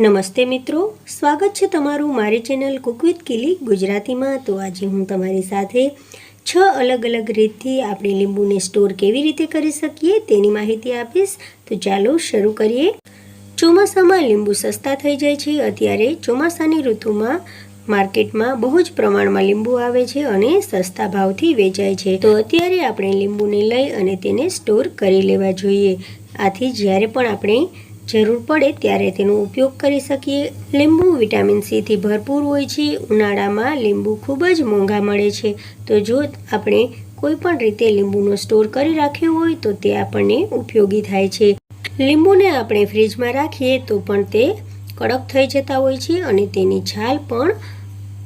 નમસ્તે મિત્રો, સ્વાગત છે તમારું મારી ચેનલ કુક વિથ કિલી ગુજરાતીમાં. તો આજે હું તમારી સાથે છ અલગ અલગ રીતથી આપણે લીંબુને સ્ટોર કેવી રીતે કરી શકીએ તેની માહિતી આપીશ. તો ચાલો શરૂ કરીએ. ચોમાસામાં લીંબુ સસ્તા થઈ જાય છે. અત્યારે ચોમાસાની ઋતુમાં માર્કેટમાં બહુ જ પ્રમાણમાં લીંબુ આવે છે અને સસ્તા ભાવથી વેચાય છે. તો અત્યારે આપણે લીંબુને લઈ અને તેને સ્ટોર કરી લેવા જોઈએ. આથી જ્યારે પણ આપણે જરૂર પડે ત્યારે તેનો ઉપયોગ કરી શકીએ. લીંબુ વિટામિન સીથી ભરપૂર હોય છે. ઉનાળામાં લીંબુ ખૂબ જ મોંઘા મળે છે. તો જો આપણે કોઈ પણ રીતે લીંબુનો સ્ટોર કરી રાખ્યો હોય તો તે આપણને ઉપયોગી થાય છે. લીંબુને આપણે ફ્રીજમાં રાખીએ તો પણ તે કડક થઈ જતા હોય છે અને તેની છાલ પણ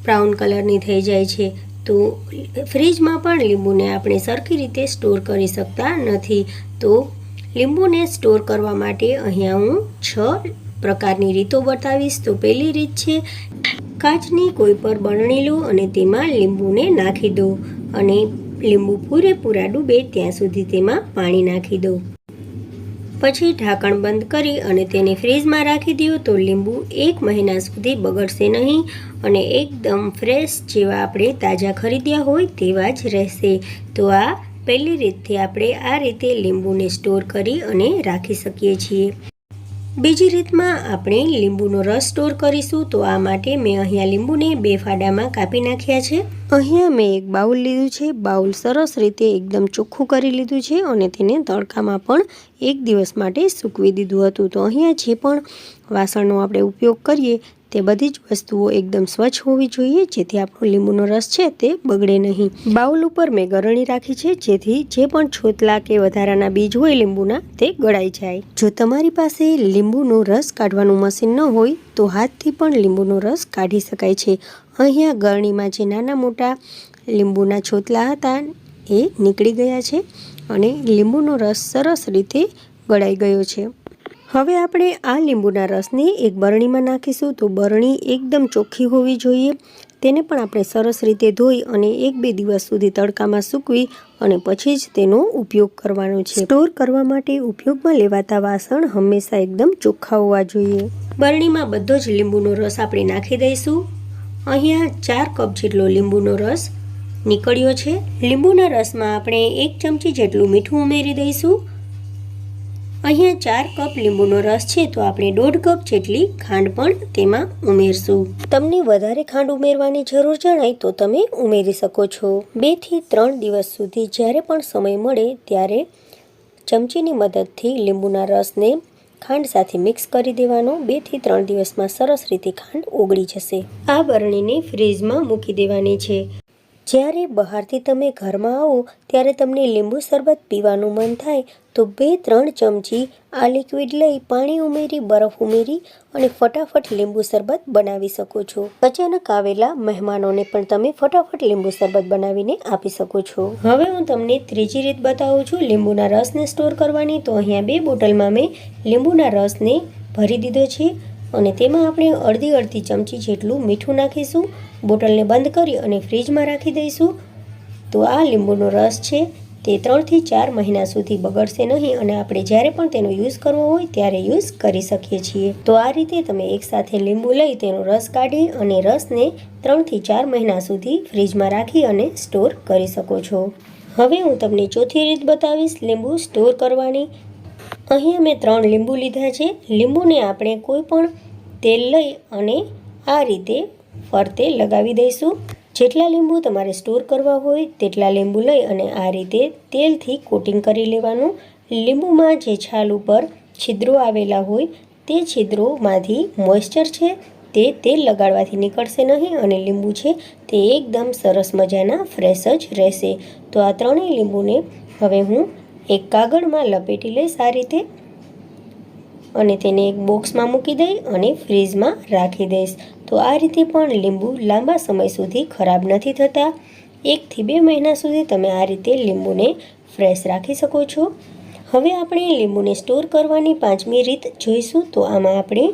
બ્રાઉન કલરની થઈ જાય છે. તો ફ્રીજમાં પણ લીંબુને આપણે સરખી રીતે સ્ટોર કરી શકતા નથી. તો લીંબુને સ્ટોર કરવા માટે અહીંયા હું છ પ્રકારની રીતો બતાવીશ. તો પહેલી રીત છે, કાચની કોઈ પર બરણી લો અને તેમાં લીંબુને નાખી દો અને લીંબુ પૂરેપૂરા ડૂબે ત્યાં સુધી તેમાં પાણી નાખી દો. પછી ઢાંકણ બંધ કરી અને તેને ફ્રીજમાં રાખી દો તો લીંબુ એક મહિના સુધી બગડશે નહીં અને એકદમ ફ્રેશ જેવા આપણે તાજા ખરીદ્યા હોય તેવા જ રહેશે. તો આ પહેલી રીતથી આપણે આ રીતે લીંબુને સ્ટોર કરી અને રાખી શકીએ છીએ. બીજી રીતમાં આપણે લીંબુનો રસ સ્ટોર કરીશું તો આ માટે મેં અહીંયા લીંબુને બે ફાડામાં કાપી નાખ્યા છે. અહીંયા મેં એક બાઉલ લીધું છે. બાઉલ સરસ રીતે એકદમ ચોખ્ખું કરી લીધું છે અને તેને તડકામાં પણ એક દિવસ માટે સૂકવી દીધું હતું. તો અહીંયા જે પણ વાસણનો આપણે ઉપયોગ કરીએ તે બધી જ વસ્તુઓ એકદમ સ્વચ્છ હોવી જોઈએ, જેથી આપણો લીંબુનો રસ છે તે બગડે નહીં. બાઉલ ઉપર મેં ગરણી રાખી છે, જેથી જે પણ છોતલા કે વધારાના બીજ હોય લીંબુના, તે ગળાઈ જાય. જો તમારી પાસે લીંબુનો રસ કાઢવાનું મશીન ન હોય, તો હાથથી પણ લીંબુનો રસ કાઢી શકાય છે. અહીંયા ગરણીમાં જે નાના મોટા લીંબુના છોતલા હતા, એ નીકળી ગયા છે અને લીંબુનો રસ સરસ રીતે ગળાઈ ગયો છે. હવે આપણે આ લીંબુના રસને એક બરણીમાં નાખીશું તો બરણી એકદમ ચોખ્ખી હોવી જોઈએ. તેને પણ આપણે સરસ રીતે ધોઈ અને એક બે દિવસ સુધી તડકામાં સૂકવી અને પછી જ તેનો ઉપયોગ કરવાનો છે. સ્ટોર કરવા માટે ઉપયોગમાં લેવાતા વાસણ હંમેશા એકદમ ચોખ્ખા હોવા જોઈએ. બરણીમાં બધો જ લીંબુનો રસ આપણે નાખી દઈશું. અહીંયા ચાર કપ જેટલો લીંબુનો રસ નીકળ્યો છે. લીંબુના રસમાં આપણે એક ચમચી જેટલું મીઠું ઉમેરી દઈશું. અહીંયા ચાર કપ લીંબુનો રસ છે, તો આપણે દોઢ કપ જેટલી ખાંડ પણ તેમાં ઉમેરશું. તમને વધારે ખાંડ ઉમેરવાની જરૂર જણાય તો તમે ઉમેરી શકો છો. બેથી ત્રણ દિવસ સુધી જ્યારે પણ સમય મળે ત્યારે ચમચીની મદદથી લીંબુના રસને ખાંડ સાથે મિક્સ કરી દેવાનો. બેથી ત્રણ દિવસમાં સરસ રીતે ખાંડ ઓગળી જશે. આ બરણીને ફ્રીજમાં મૂકી દેવાની છે. જ્યારે બહારથી તમે ઘરમાં આવો, ત્યારે તમને લીંબુ શરબત પીવાનું મન થાય, તો બે ત્રણ ચમચી આ લિક્વિડ લઈ પાણી ઉમેરી, બરફ ઉમેરી અને ફટાફટ લીંબુ શરબત બનાવી શકો છો. અચાનક આવેલા મહેમાનોને પણ તમે ફટાફટ લીંબુ શરબત બનાવીને આપી શકો છો. હવે હું તમને ત્રીજી રીત બતાવું છું. લીંબુના રસને સ્ટોર કરવાની. તો અહીંયા બે બોટલમાં મેં લીંબુના રસને ભરી દીધો છે. અને તેમાં આપણે અડધી અડધી ચમચી જેટલું મીઠું નાખીશું. બોટલને બંધ કરી અને ફ્રીજમાં રાખી દઈશું. તો આ લીંબુનો રસ છે. તે ત્રણથી ચાર મહિના સુધી બગડશે નહીં અને આપણે જ્યારે પણ તેનો યુઝ કરવો હોય ત્યારે યુઝ કરી શકીએ છીએ. તો આ રીતે તમે એકસાથે લીંબુ લઈ તેનો રસ કાઢી અને રસને ત્રણથી ચાર મહિના સુધી ફ્રીજમાં રાખી અને સ્ટોર કરી શકો છો. હવે હું તમને ચોથી રીત બતાવીશ લીંબુ સ્ટોર કરવાની. અહીંયા અમે ત્રણ લીંબુ લીધા છે. લીંબુને આપણે કોઈ પણ તેલ લઈ અને આ રીતે ફરતે લગાવી દઈશું. જેટલા લીંબુ તમારે સ્ટોર કરવા હોય તેટલા લીંબુ લઈ અને આ રીતે તેલથી કોટિંગ કરી લેવાનું. લીંબુમાં જે છાલ ઉપર છિદ્રો આવેલા હોય તે છિદ્રોમાંથી મોઇશ્ચર છે તે તેલ લગાડવાથી નીકળશે નહીં અને લીંબુ છે તે એકદમ સરસ મજાના ફ્રેશ જ રહેશે. તો આ ત્રણેય લીંબુને હવે હું એક કાગળમાં લપેટી લઈશ આ રીતે અને તેને એક બોક્સમાં મૂકી દઈ અને ફ્રીજમાં રાખી દઈશ. તો આ રીતે પણ લીંબુ લાંબા સમય સુધી ખરાબ નથી થતા. એકથી બે મહિના સુધી તમે આ રીતે લીંબુને ફ્રેશ રાખી શકો છો. હવે આપણે લીંબુને સ્ટોર કરવાની પાંચમી રીત જોઈશું. તો આમાં આપણે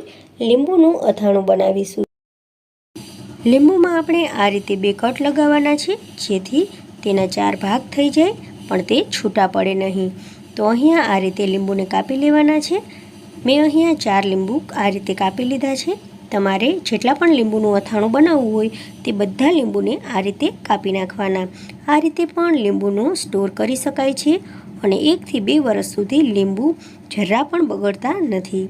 લીંબુનું અથાણું બનાવીશું. લીંબુમાં આપણે આ રીતે બે કટ લગાવવાના છે, જેથી તેના ચાર ભાગ થઈ જાય. પણ તે છૂટા પડે નહીં. તો અહીંયા આ રીતે લીંબુને કાપી લેવાના છે. મેં અહીંયા ચાર લીંબુ આ રીતે કાપી લીધા છે. તમારે જેટલા પણ લીંબુનું અથાણું બનાવવું હોય તે બધા લીંબુને આ રીતે કાપી નાખવાના. આ રીતે પણ લીંબુનો સ્ટોર કરી શકાય છે અને એકથી બે વર્ષ સુધી લીંબુ જરા પણ બગડતા નથી.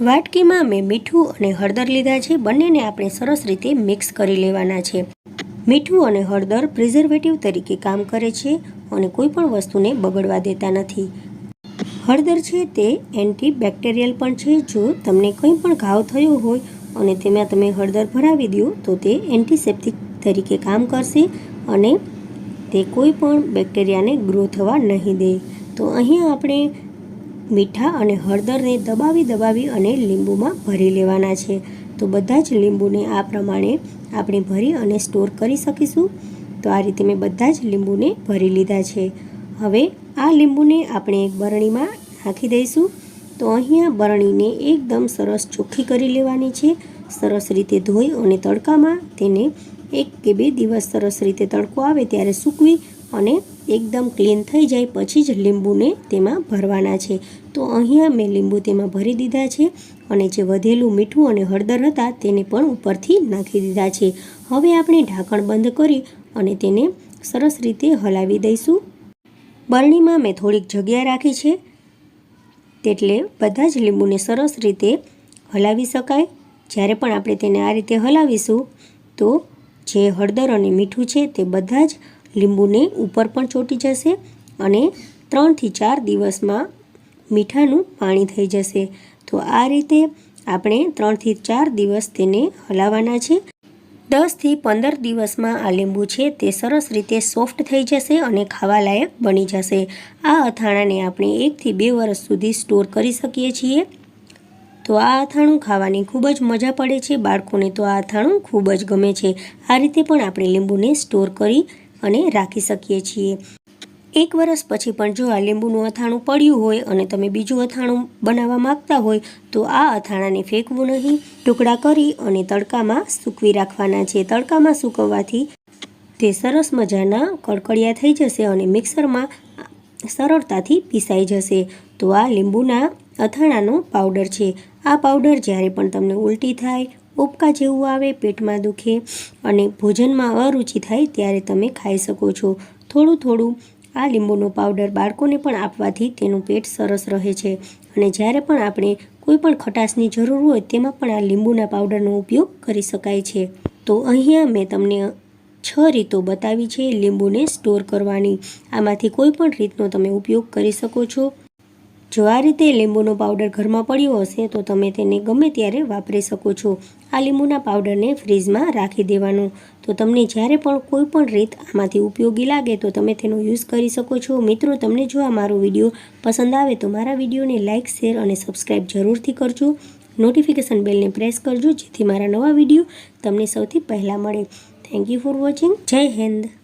વાટકીમાં મેં મીઠું અને હળદર લીધા છે. બંનેને આપણે સરસ રીતે મિક્સ કરી લેવાના છે. મીઠું અને હળદર પ્રિઝર્વેટિવ તરીકે કામ કરે છે. અને કોઈ પણ વસ્તુને બગડવા દેતા નથી. હળદર છે તે એન્ટી બેક્ટેરિયલ પણ છે. જો તમને કંઈ પણ ઘાવ થયો હોય અને તેમાં તમે હળદર ભરાવી દો, તો તે એન્ટીસેપ્ટિક તરીકે કામ કરશે અને તે કોઈ પણ બેક્ટેરિયાને ગ્રો થવા નહીં દે. તો અહીંયા આપણે મીઠા અને હળદરને દબાવી દબાવી અને લીંબુમાં ભરી લેવાના છે. તો બધા જ લીંબુને આ પ્રમાણે આપણે ભરી અને સ્ટોર કરી શકીશું. તો આ રીતે મેં બધા જ લીંબુને ભરી લીધા છે. હવે આ લીંબુને આપણે એક બરણીમાં નાખી દઈશું. તો અહીંયા બરણીને એકદમ સરસ ચોખ્ખી કરી લેવાની છે. સરસ રીતે ધોઈ અને તડકામાં તેને એક કે બે દિવસ સરસ રીતે તડકો આવે ત્યારે સૂકવી અને એકદમ ક્લીન થઈ જાય પછી જ લીંબુને તેમાં ભરવાના છે. તો અહીંયા મેં લીંબુ તેમાં ભરી દીધા છે અને જે વધેલું મીઠું અને હળદર હતા તેને પણ ઉપરથી નાખી દીધા છે. હવે આપણે ઢાંકણ બંધ કરી અને તેને સરસ રીતે હલાવી દઈશું. બરણીમાં મેં થોડીક જગ્યા રાખી છે. તેટલે બધા જ લીંબુને સરસ રીતે હલાવી શકાય. જ્યારે પણ આપણે તેને આ રીતે હલાવીશું, તો જે હળદર અને મીઠું છે તે બધા જ લીંબુને ઉપર પણ ચોંટી જશે અને ત્રણથી ચાર દિવસમાં મીઠાનું પાણી થઈ જશે. તો આ રીતે આપણે ત્રણથી ચાર દિવસ તેને હલાવવાના છે. દસથી પંદર દિવસમાં આ લીંબુ છે તે સરસ રીતે સોફ્ટ થઈ જશે અને ખાવાલાયક બની જશે. આ અથાણાને આપણે એકથી બે વર્ષ સુધી સ્ટોર કરી શકીએ છીએ. તો આ અથાણું ખાવાની ખૂબ જ મજા પડે છે. બાળકોને તો આ અથાણું ખૂબ જ ગમે છે. આ રીતે પણ આપણે લીંબુને સ્ટોર કરી અને રાખી શકીએ છીએ. એક વર્ષ પછી પણ જો આ લીંબુનું અથાણું પડ્યું હોય અને તમે બીજું અથાણું બનાવવા માંગતા હોય, તો આ અથાણાને ફેંકવું નહીં. ટુકડા કરી અને તડકામાં સૂકવી રાખવાના છે. તડકામાં સૂકવવાથી તે સરસ મજાના કડકડિયા થઈ જશે અને મિક્સરમાં સરળતાથી પીસાઈ જશે. તો આ લીંબુના અથાણાનો પાવડર છે. આ પાવડર જ્યારે પણ તમને ઉલટી થાય ઉપકા જેવું આવે, પેટમાં દુખે અને ભોજનમાં અરુચિ થાય, ત્યારે તમે ખાઈ શકો છો. થોડું થોડું આ લીંબુનો પાવડર બાળકોને પણ આપવાથી તેનું પેટ સરસ રહે છે. અને જ્યારે પણ આપણે કોઈ પણ ખટાશની જરૂર હોય તેમાં પણ આ લીંબુના પાવડરનો ઉપયોગ કરી શકાય છે. તો અહીંયા મેં તમને છ રીતો બતાવી છે લીંબુને સ્ટોર કરવાની. આમાંથી કોઈ પણ રીતનો તમે ઉપયોગ કરી શકો છો. જો આ રીતે લીંબુનો પાવડર ઘરમાં પડ્યો હશે તો તમે તેને ગમે ત્યારે વાપરી શકો છો. આ લીંબુના પાવડરને ફ્રીજમાં રાખી દેવાનું. તો તમને જ્યારે પણ કોઈ પણ રીત આમાંથી ઉપયોગી લાગે તો તમે તેનો યુઝ કરી શકો છો. મિત્રો, તમને જો આ મારો વીડિયો પસંદ આવે તો મારા વિડીયોને લાઇક, શેર અને સબસ્ક્રાઈબ જરૂરથી કરજો. નોટિફિકેશન બેલને પ્રેસ કરજો જેથી મારા નવા વીડિયો તમને સૌથી પહેલાં મળે. થેન્ક યુ ફોર વોચિંગ જય હિન્દ.